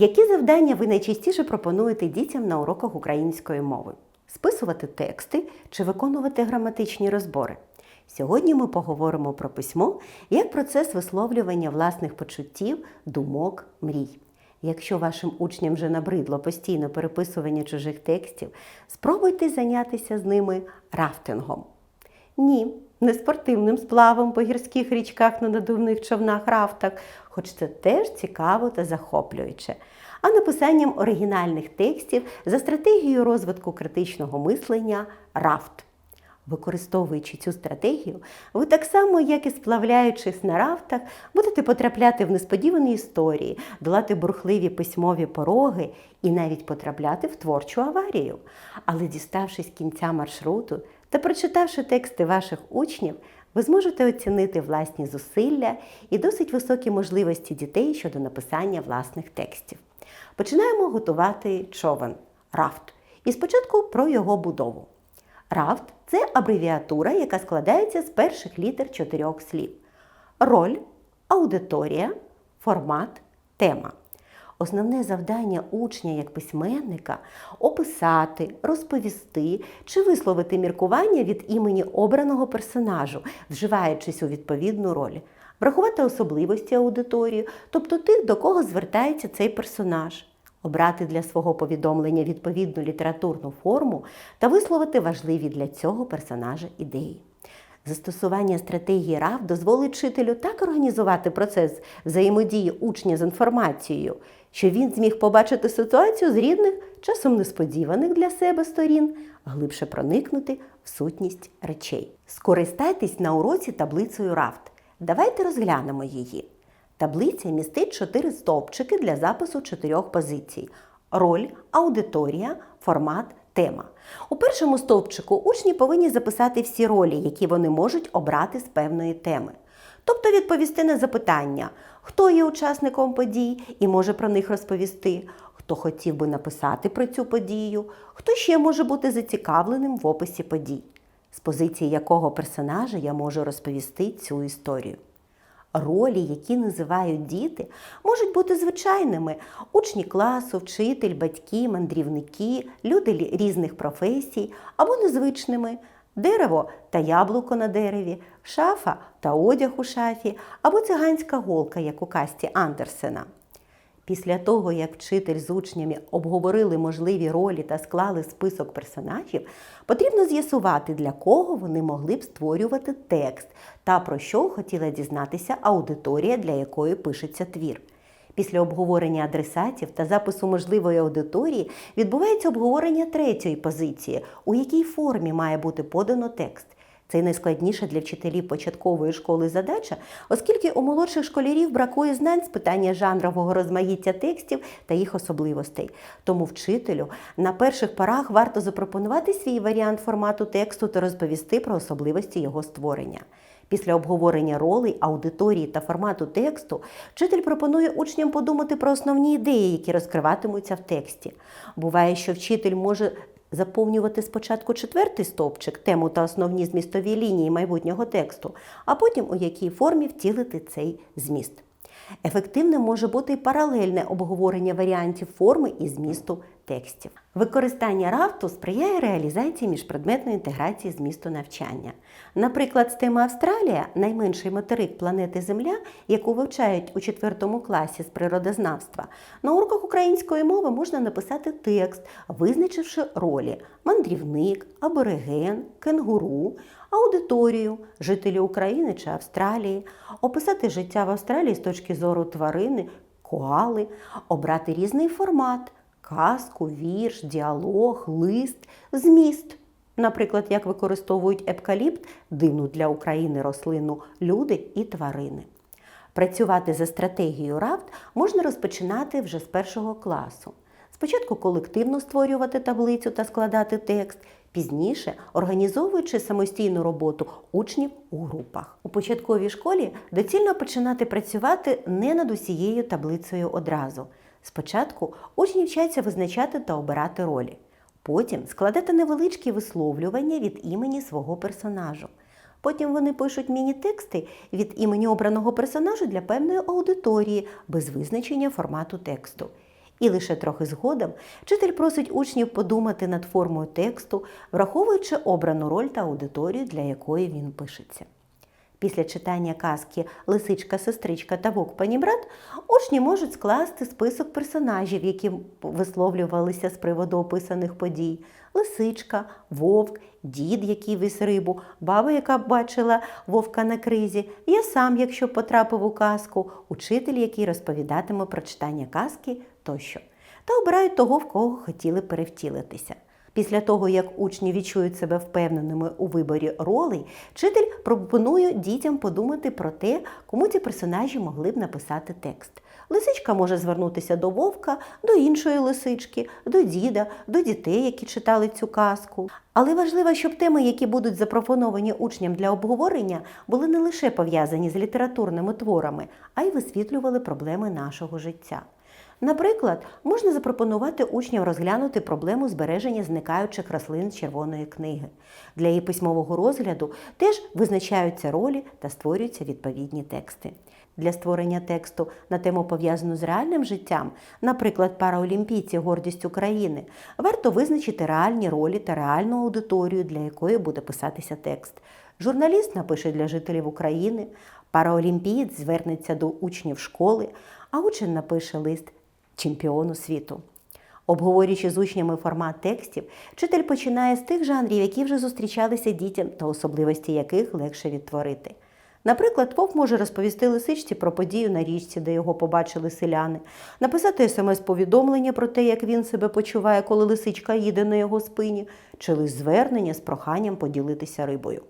Які завдання ви найчастіше пропонуєте дітям на уроках української мови? Списувати тексти чи виконувати граматичні розбори? Сьогодні ми поговоримо про письмо як процес висловлювання власних почуттів, думок, мрій. Якщо вашим учням вже набридло постійне переписування чужих текстів, спробуйте зайнятися з ними рафтингом. Ні, не спортивним сплавом по гірських річках на надувних човнах рафтах, хоч це теж цікаво та захоплююче, а написанням оригінальних текстів за стратегією розвитку критичного мислення рафт. Використовуючи цю стратегію, ви так само, як і сплавляючись на рафтах, будете потрапляти в несподівані історії, долати бурхливі письмові пороги і навіть потрапляти в творчу аварію. Але діставшись кінця маршруту та прочитавши тексти ваших учнів, ви зможете оцінити власні зусилля і досить високі можливості дітей щодо написання власних текстів. Починаємо готувати човен рафт. І спочатку про його будову. Рафт це абревіатура, яка складається з перших літер чотирьох слів: роль, аудиторія, формат, тема. Основне завдання учня як письменника описати, розповісти чи висловити міркування від імені обраного персонажу, вживаючись у відповідну роль, врахувати особливості аудиторії, тобто тих, до кого звертається цей персонаж обрати для свого повідомлення відповідну літературну форму та висловити важливі для цього персонажа ідеї. Застосування стратегії РАВ дозволить вчителю так організувати процес взаємодії учня з інформацією, що він зміг побачити ситуацію з рідних, часом несподіваних для себе сторін, глибше проникнути в сутність речей. Скористайтесь на уроці таблицею РАВТ. Давайте розглянемо її. Таблиця містить чотири стовпчики для запису чотирьох позицій: роль, аудиторія, формат, тема. У першому стовпчику учні повинні записати всі ролі, які вони можуть обрати з певної теми. Тобто відповісти на запитання, хто є учасником подій і може про них розповісти, хто хотів би написати про цю подію, хто ще може бути зацікавленим в описі подій, з позиції якого персонажа я можу розповісти цю історію. Ролі, які називають діти, можуть бути звичайними: учні класу, вчитель, батьки, мандрівники, люди різних професій або незвичними дерево та яблуко на дереві, шафа та одяг у шафі, або циганська голка, як у касті Андерсена. Після того, як вчитель з учнями обговорили можливі ролі та склали список персонажів, потрібно з'ясувати, для кого вони могли б створювати текст та про що хотіла дізнатися аудиторія, для якої пишеться твір. Після обговорення адресатів та запису можливої аудиторії відбувається обговорення третьої позиції, у якій формі має бути подано текст. Це найскладніша для вчителів початкової школи задача, оскільки у молодших школярів бракує знань з питання жанрового розмаїття текстів та їх особливостей. Тому вчителю на перших порах варто запропонувати свій варіант формату тексту та розповісти про особливості його створення. Після обговорення ролей, аудиторії та формату тексту вчитель пропонує учням подумати про основні ідеї, які розкриватимуться в тексті. Буває, що вчитель може заповнювати спочатку четвертий стовпчик, тему та основні змістові лінії майбутнього тексту, а потім у якій формі втілити цей зміст. Ефективним може бути і паралельне обговорення варіантів форми і змісту текстів. Використання рафту сприяє реалізації міжпредметної інтеграції змісту навчання. Наприклад, з теми Австралія найменший материк планети Земля, яку вивчають у 4 класі з природознавства, на уроках української мови можна написати текст, визначивши ролі мандрівник, абориген, кенгуру, аудиторію, жителі України чи Австралії, описати життя в Австралії з точки зору тварини, коали, обрати різний формат казку, вірш, діалог, лист, зміст. Наприклад, як використовують епкаліпт, дивну для України рослину люди і тварини. Працювати за стратегією рафт можна розпочинати вже з першого класу. Спочатку колективно створювати таблицю та складати текст, пізніше організовуючи самостійну роботу учнів у групах. У початковій школі доцільно починати працювати не над усією таблицею одразу. Спочатку учні вчаться визначати та обирати ролі. Потім складати невеличкі висловлювання від імені свого персонажу. Потім вони пишуть міні-тексти від імені обраного персонажа для певної аудиторії без визначення формату тексту. І лише трохи згодом вчитель просить учнів подумати над формою тексту, враховуючи обрану роль та аудиторію, для якої він пишеться. Після читання казки Лисичка, сестричка та вовк панібрат учні можуть скласти список персонажів, які висловлювалися з приводу описаних подій: лисичка, вовк, дід, який віз рибу, баба, яка бачила вовка на кризі, я сам, якщо потрапив у казку, учитель, який розповідатиме про читання казки тощо. Та обирають того, в кого хотіли перевтілитися. Після того, як учні відчують себе впевненими у виборі ролей, вчитель пропонує дітям подумати про те, кому ці персонажі могли б написати текст. Лисичка може звернутися до вовка, до іншої лисички, до діда, до дітей, які читали цю казку. Але важливо, щоб теми, які будуть запропоновані учням для обговорення, були не лише пов'язані з літературними творами, а й висвітлювали проблеми нашого життя. Наприклад, можна запропонувати учням розглянути проблему збереження зникаючих рослин червоної книги. Для її письмового розгляду теж визначаються ролі та створюються відповідні тексти. Для створення тексту на тему пов'язану з реальним життям, наприклад, параолімпійці гордість України, варто визначити реальні ролі та реальну аудиторію, для якої буде писатися текст. Журналіст напише для жителів України, параолімпієць звернеться до учнів школи, а учень напише лист чемпіону світу. Обговорюючи з учнями формат текстів, вчитель починає з тих жанрів, які вже зустрічалися дітям та особливості яких легше відтворити. Наприклад, вовк може розповісти лисичці про подію на річці, де його побачили селяни, написати смс-повідомлення про те, як він себе почуває, коли лисичка їде на його спині, чи лист звернення з проханням поділитися рибою.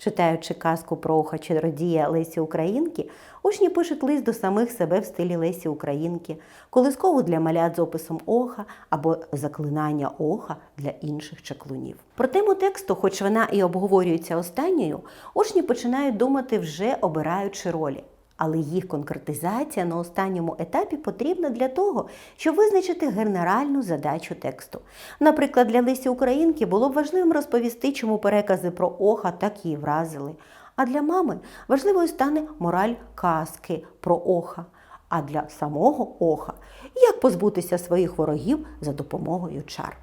Читаючи казку про оха чародія Лесі Українки, учні пишуть лист до самих себе в стилі Лесі Українки, колискову для малят з описом оха або заклинання оха для інших чаклунів. Про тему тексту, хоч вона і обговорюється останньою, учні починають думати вже обираючи ролі. Але їх конкретизація на останньому етапі потрібна для того, щоб визначити генеральну задачу тексту. Наприклад, для Лисі Українки було б важливим розповісти, чому перекази про оха так її вразили. А для мами важливою стане мораль казки про оха. А для самого оха як позбутися своїх ворогів за допомогою чар.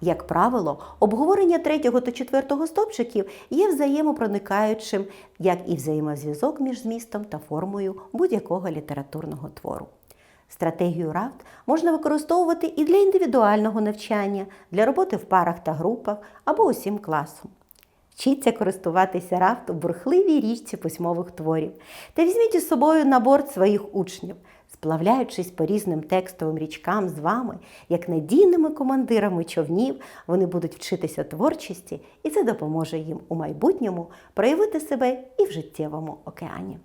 Як правило, обговорення третього та четвертого стопчиків є взаємопроникаючим, як і взаємозв'язок між змістом та формою будь-якого літературного твору. Стратегію рафт можна використовувати і для індивідуального навчання, для роботи в парах та групах або усім класом. Вчіться користуватися рафт у бурхливій річці письмових творів та візьміть із собою на борт своїх учнів, сплавляючись по різним текстовим річкам з вами, як надійними командирами човнів, вони будуть вчитися творчості, і це допоможе їм у майбутньому проявити себе і в життєвому океані.